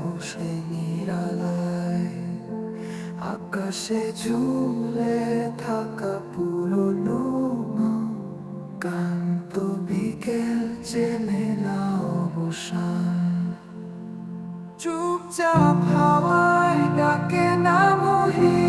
বসে নিরালায়, আকাশে ঝুলে থাকা পুরনো গান তো বিকেল চেনে না অবসান। চুপচাপ হাওয়ায় ডাকে না মহিলা